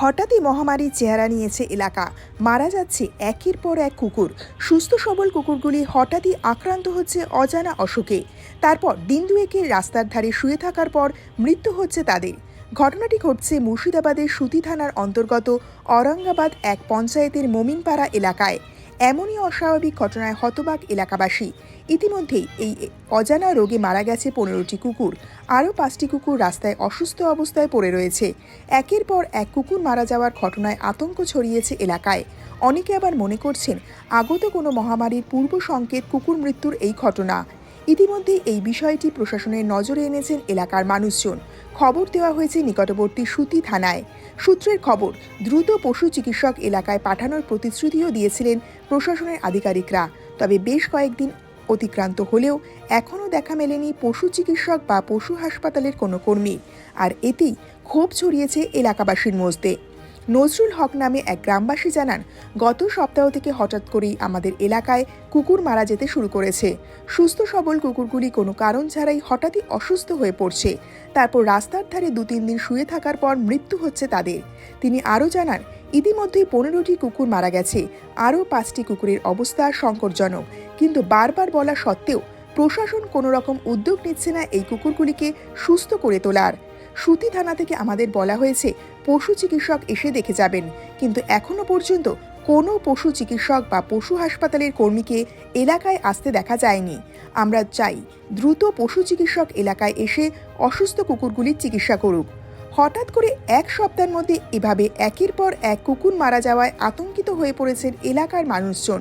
হঠাৎই মহামারীর চেহারা নিয়েছে এলাকা। মারা যাচ্ছে একের পর এক কুকুর। সুস্থ সবল কুকুরগুলি হঠাৎই আক্রান্ত হচ্ছে অজানা অসুখে। তারপর দিন দুয়েকের রাস্তার ধারে শুয়ে থাকার পর মৃত্যু হচ্ছে তাদের। ঘটনাটি ঘটছে মুর্শিদাবাদের সুতি থানার অন্তর্গত অরঙ্গাবাদ এক পঞ্চায়েতের মোমিনপাড়া এলাকায়। এমনই অস্বাভাবিক ঘটনায় হতবাক এলাকাবাসী। ইতিমধ্যেই এই অজানা রোগে মারা গেছে পনেরোটি কুকুর। আরও পাঁচটি কুকুর রাস্তায় অসুস্থ অবস্থায় পড়ে রয়েছে। একের পর এক কুকুর মারা যাওয়ার ঘটনায় আতঙ্ক ছড়িয়েছে এলাকায়। অনেকে আবার মনে করছেন, আগত কোনো মহামারীর পূর্ব সংকেত কুকুর মৃত্যুর এই ঘটনা। ইতিমধ্যে এই বিষয়টি প্রশাসনের নজরে এনেছেন এলাকার মানুষজন। খবর দেওয়া হয়েছে নিকটবর্তী সুতি থানায়। সূত্রের খবর, দ্রুত পশু চিকিৎসক এলাকায় পাঠানোর প্রতিশ্রুতিও দিয়েছিলেন প্রশাসনের আধিকারিকরা। তবে বেশ কয়েকদিন অতিক্রান্ত হলেও এখনও দেখা মেলেনি পশু চিকিৎসক বা পশু হাসপাতালের কোনো কর্মী। আর এতেই ক্ষোভ ছড়িয়েছে এলাকাবাসীর মধ্যে। নজরুল হক নামে এক গ্রামবাসী জানান, গত সপ্তাহ থেকে হঠাৎ করেই আমাদের এলাকায় কুকুর মারা যেতে শুরু করেছে। সুস্থ সবল কুকুরগুলি কোনো কারণ ছাড়াই হঠাৎই অসুস্থ হয়ে পড়ছে। তারপর রাস্তার ধারে দু তিন দিন শুয়ে থাকার পর মৃত্যু হচ্ছে তাদের। তিনি আরও জানান, ইতিমধ্যেই পনেরোটি কুকুর মারা গেছে, আরও পাঁচটি কুকুরের অবস্থা সংকটজনক। কিন্তু বারবার বলা সত্ত্বেও প্রশাসন কোনো রকম উদ্যোগ নিচ্ছে না এই কুকুরগুলিকে সুস্থ করে তোলার। সুতি থানা থেকে আমাদের বলা হয়েছে, পশু চিকিৎসক এসে দেখে যাবেন। কিন্তু এখনও পর্যন্ত কোনো পশু চিকিৎসক বা পশু হাসপাতালের কর্মীকে এলাকায় আসতে দেখা যায়নি। আমরা চাই দ্রুত পশু চিকিৎসক এলাকায় এসে অসুস্থ কুকুরগুলির চিকিৎসা করুক। হঠাৎ করে এক সপ্তাহের মধ্যে এভাবে একের পর এক কুকুর মারা যাওয়ায় আতঙ্কিত হয়ে পড়েছেন এলাকার মানুষজন।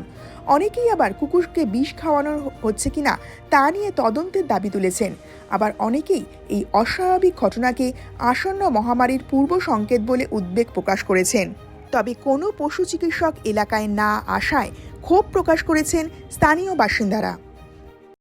অনেকেই আবার কুকুরকে বিষ খাওয়ানো হচ্ছে কিনা তা নিয়ে তদন্তের দাবি তুলেছেন। আবার অনেকেই এই অস্বাভাবিক ঘটনাকে আসন্ন মহামারীর পূর্ব সংকেত বলে উদ্বেগ প্রকাশ করেছেন। তবে কোনো পশু চিকিৎসক এলাকায় না আসায় ক্ষোভ প্রকাশ করেছেন স্থানীয় বাসিন্দারা।